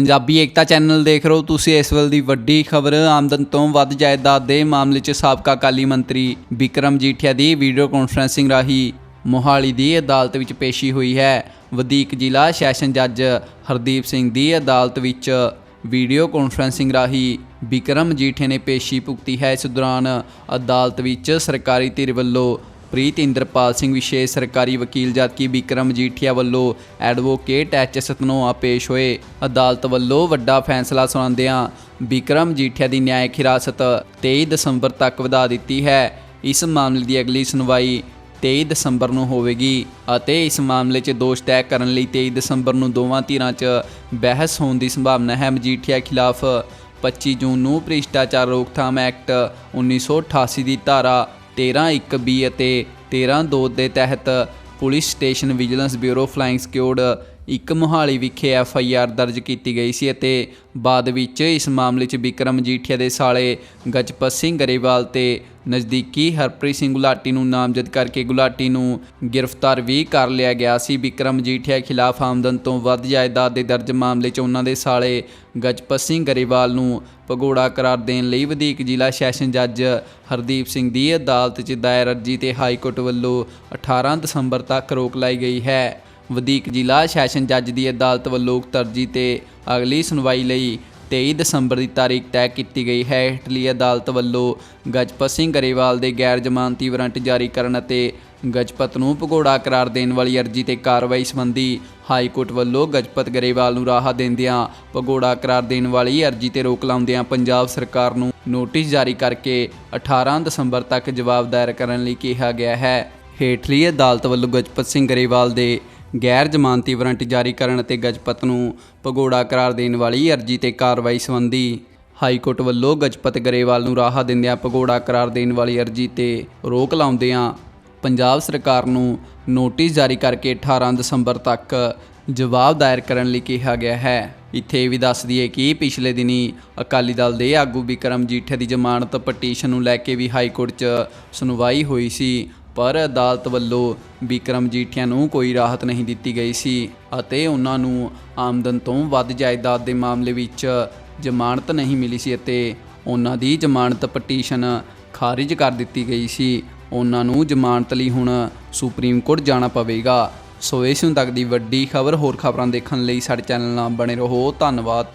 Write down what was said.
ਪੰਜਾਬੀ ਏਕਤਾ channel ਦੇਖ ਰਹੇ ਹੋ ਤੁਸੀਂ, ਇਸ ਵੇਲੇ ਦੀ ਵੱਡੀ ਖਬਰ ਆਮਦਨ ਤੋਂ ਵੱਧ ਜਾਇਦਾਦ ਦੇ ਮਾਮਲੇ 'ਚ ਸਾਬਕਾ ਅਕਾਲੀ ਮੰਤਰੀ ਵਿਕਰਮ ਜੀਠਿਆ ਦੀ ਵੀਡੀਓ ਕਾਨਫਰੰਸਿੰਗ ਰਾਹੀਂ ਮੋਹਾਲੀ ਦੀ ਅਦਾਲਤ ਵਿੱਚ ਪੇਸ਼ੀ ਹੋਈ ਹੈ। ਵਧੀਕ ਜ਼ਿਲ੍ਹਾ ਸੈਸ਼ਨ ਜੱਜ ਹਰਦੀਪ ਸਿੰਘ ਦੀ ਅਦਾਲਤ ਵਿੱਚ ਵੀਡੀਓ ਕਾਨਫਰੰਸਿੰਗ ਰਾਹੀਂ ਵਿਕਰਮ ਜੀਠੇ ਨੇ ਪੇਸ਼ੀ ਭੁਗਤੀ ਹੈ। ਇਸ ਦੌਰਾਨ ਅਦਾਲਤ ਵਿੱਚ ਸਰਕਾਰੀ ਧਿਰ ਵੱਲੋਂ ਪ੍ਰੀਤ ਇੰਦਰਪਾਲ ਸਿੰਘ ਵਿਸ਼ੇਸ਼ ਸਰਕਾਰੀ ਵਕੀਲ ਜਦਕਿ ਵਿਕਰਮ ਜੀਠੀਆ ਵੱਲੋਂ ਐਡਵੋਕੇਟ ਐਚ ਸਤਨੋਆ ਪੇਸ਼ ਹੋਏ। ਅਦਾਲਤ ਵੱਲੋਂ ਵੱਡਾ ਫੈਸਲਾ ਸੁਣਾਉਂਦਿਆਂ ਵਿਕਰਮ ਜੀਠੀਆ ਦੀ ਨਿਆਇਕ ਹਿਰਾਸਤ 23 ਦਸੰਬਰ ਤੱਕ ਵਧਾ ਦਿੱਤੀ ਹੈ। ਇਸ ਮਾਮਲੇ ਦੀ ਅਗਲੀ ਸੁਣਵਾਈ 23 ਦਸੰਬਰ ਨੂੰ ਹੋਵੇਗੀ ਅਤੇ ਇਸ ਮਾਮਲੇ 'ਚ ਦੋਸ਼ ਤੈਅ ਕਰਨ ਲਈ 23 ਦਸੰਬਰ ਨੂੰ ਦੋਵਾਂ ਧਿਰਾਂ 'ਚ ਬਹਿਸ ਹੋਣ ਦੀ ਸੰਭਾਵਨਾ ਹੈ। ਮਜੀਠੀਆ ਖਿਲਾਫ 25 ਜੂਨ ਨੂੰ ਭ੍ਰਿਸ਼ਟਾਚਾਰ ਰੋਕਥਾਮ ਐਕਟ 1988 ਦੀ ਧਾਰਾ 13 ਬੀ ਅਤੇ 13 2 ਦੇ ਤਹਿਤ police station vigilance bureau flying squad ਇੱਕ ਮੁਹਾਲੀ ਵਿਖੇ ਐਫ ਆਈ ਆਰ ਦਰਜ ਕੀਤੀ ਗਈ ਸੀ ਅਤੇ ਬਾਅਦ ਵਿੱਚ ਇਸ ਮਾਮਲੇ 'ਚ ਵਿਕਰਮ ਜੀਠੀਆ ਦੇ ਸਾਲੇ ਗਜਪਤ ਸਿੰਘ ਗਰੇਵਾਲ ਤੇ ਨਜ਼ਦੀਕੀ ਹਰਪ੍ਰੀਤ ਸਿੰਘ ਗੁਲਾਟੀ ਨੂੰ ਨਾਮਜ਼ਦ ਕਰਕੇ ਗੁਲਾਟੀ ਨੂੰ ਗ੍ਰਿਫਤਾਰ ਵੀ ਕਰ ਲਿਆ ਗਿਆ ਸੀ। ਵਿਕਰਮ ਜੀਠੀਆ ਖਿਲਾਫ ਆਮਦਨ ਤੋਂ ਵੱਧ ਜਾਇਦਾਦ ਦੇ ਦਰਜ ਮਾਮਲੇ 'ਚ ਉਹਨਾਂ ਦੇ ਸਾਲੇ ਗਜਪਤ ਸਿੰਘ ਗਰੇਵਾਲ ਨੂੰ ਭਗੌੜਾ ਕਰਾਰ ਦੇਣ ਲਈ ਵਧੀਕ ਜ਼ਿਲ੍ਹਾ ਸੈਸ਼ਨ ਜੱਜ ਹਰਦੀਪ ਸਿੰਘ ਦੀ ਅਦਾਲਤ 'ਚ ਦਾਇਰ ਅਰਜੀ ਤੇ ਹਾਈ ਕੋਰਟ ਵੱਲੋਂ 18 ਦਸੰਬਰ ਤੱਕ ਰੋਕ ਲਾਈ ਗਈ ਹੈ। ਵਧੀਕ ਜ਼ਿਲ੍ਹਾ ਸੈਸ਼ਨ ਜੱਜ ਦੀ ਅਦਾਲਤ ਵੱਲੋਂ ਉਕਤ ਤੇ ਅਗਲੀ ਸੁਣਵਾਈ ਲਈ 23 ਦਸੰਬਰ ਦੀ ਤਾਰੀਖ ਤੈਅ ਕੀਤੀ ਗਈ। ਹੈ ਹੇਠਲੀ ਅਦਾਲਤ ਵੱਲੋਂ ਗਜਪਤ ਸਿੰਘ ਗਰੇਵਾਲ ਦੇ ਗੈਰ ਜ਼ਮਾਨਤੀ ਵਾਰੰਟ ਜਾਰੀ ਕਰਨ ਅਤੇ ਗਜਪਤ ਨੂੰ ਭਗੌੜਾ ਕਰਾਰ ਦੇਣ ਵਾਲੀ ਅਰਜੀ ਤੇ ਕਾਰਵਾਈ ਸੰਬੰਧੀ ਹਾਈ ਕੋਰਟ ਵੱਲੋਂ ਗਜਪਤ ਗਰੇਵਾਲ ਨੂੰ ਰਾਹਤ ਦਿੰਦਿਆਂ ਭਗੌੜਾ ਕਰਾਰ ਦੇਣ ਵਾਲੀ ਅਰਜੀ ਤੇ ਰੋਕ ਲਾਉਂਦਿਆਂ ਪੰਜਾਬ ਸਰਕਾਰ ਨੂੰ ਨੋਟਿਸ ਜਾਰੀ ਕਰਕੇ 18 ਦਸੰਬਰ ਤੱਕ ਜਵਾਬ ਦਾਇਰ ਕਰਨ ਲਈ ਕਿਹਾ ਗਿਆ ਹੈ। ਹੇਠਲੀ ਅਦਾਲਤ ਵੱਲੋਂ ਗਜਪਤ ਸਿੰਘ ਗਰੇਵਾਲ ਦੇ ਗੈਰ ਜ਼ਮਾਨਤੀ ਵਾਰੰਟ ਜਾਰੀ ਕਰਨ ਅਤੇ ਗਜਪਤ ਨੂੰ ਭਗੌੜਾ ਕਰਾਰ ਦੇਣ ਵਾਲੀ ਅਰਜੀ ਤੇ ਕਾਰਵਾਈ ਸੰਬੰਧੀ ਹਾਈ ਕੋਰਟ ਵੱਲੋਂ ਗਜਪਤ ਗਰੇਵਾਲ ਨੂੰ ਰਾਹ ਦਿੰਦਿਆਂ ਭਗੌੜਾ ਕਰਾਰ ਦੇਣ ਵਾਲੀ ਅਰਜੀ ਤੇ ਰੋਕ ਲਾਉਂਦਿਆਂ ਪੰਜਾਬ ਸਰਕਾਰ ਨੂੰ ਨੋਟਿਸ ਜਾਰੀ ਕਰਕੇ 18 ਦਸੰਬਰ ਤੱਕ ਜਵਾਬ ਦਾਇਰ ਕਰਨ ਲਈ ਕਿਹਾ ਗਿਆ ਹੈ। ਇੱਥੇ ਇਹ ਵੀ ਦੱਸ ਦਈਏ ਕਿ ਪਿਛਲੇ ਦਿਨੀ ਅਕਾਲੀ ਦਲ ਦੇ ਆਗੂ ਵਿਕਰਮ ਜੀਠੇ ਦੀ ਜ਼ਮਾਨਤ ਪਟੀਸ਼ਨ ਨੂੰ ਲੈ ਕੇ ਵੀ ਹਾਈ ਕੋਰਟ 'ਚ ਸੁਣਵਾਈ ਹੋਈ ਸੀ। ਪਰ ਅਦਾਲਤ ਵੱਲੋਂ ਵਿਕਰਮ ਜੀਠਿਆਂ ਨੂੰ ਕੋਈ ਰਾਹਤ ਨਹੀਂ ਦਿੱਤੀ ਗਈ ਸੀ ਅਤੇ ਉਹਨਾਂ ਨੂੰ ਆਮਦਨ ਤੋਂ ਵੱਧ ਜਾਇਦਾਦ ਦੇ ਮਾਮਲੇ ਵਿੱਚ ਜ਼ਮਾਨਤ ਨਹੀਂ ਮਿਲੀ ਸੀ ਅਤੇ ਉਹਨਾਂ ਦੀ ਜ਼ਮਾਨਤ ਪਟੀਸ਼ਨ ਖਾਰਿਜ ਕਰ ਦਿੱਤੀ ਗਈ ਸੀ। ਉਹਨਾਂ ਨੂੰ ਜ਼ਮਾਨਤ ਲਈ ਹੁਣ ਸੁਪਰੀਮ ਕੋਰਟ ਜਾਣਾ ਪਵੇਗਾ। ਸੋ ਇਸ ਨੂੰ ਤੱਕ ਦੀ ਵੱਡੀ ਖਬਰ ਹੋਰ ਖਬਰਾਂ ਦੇਖਣ ਲਈ ਸਾਡੇ ਚੈਨਲ ਨਾਲ ਬਣੇ ਰਹੋ। ਧੰਨਵਾਦ।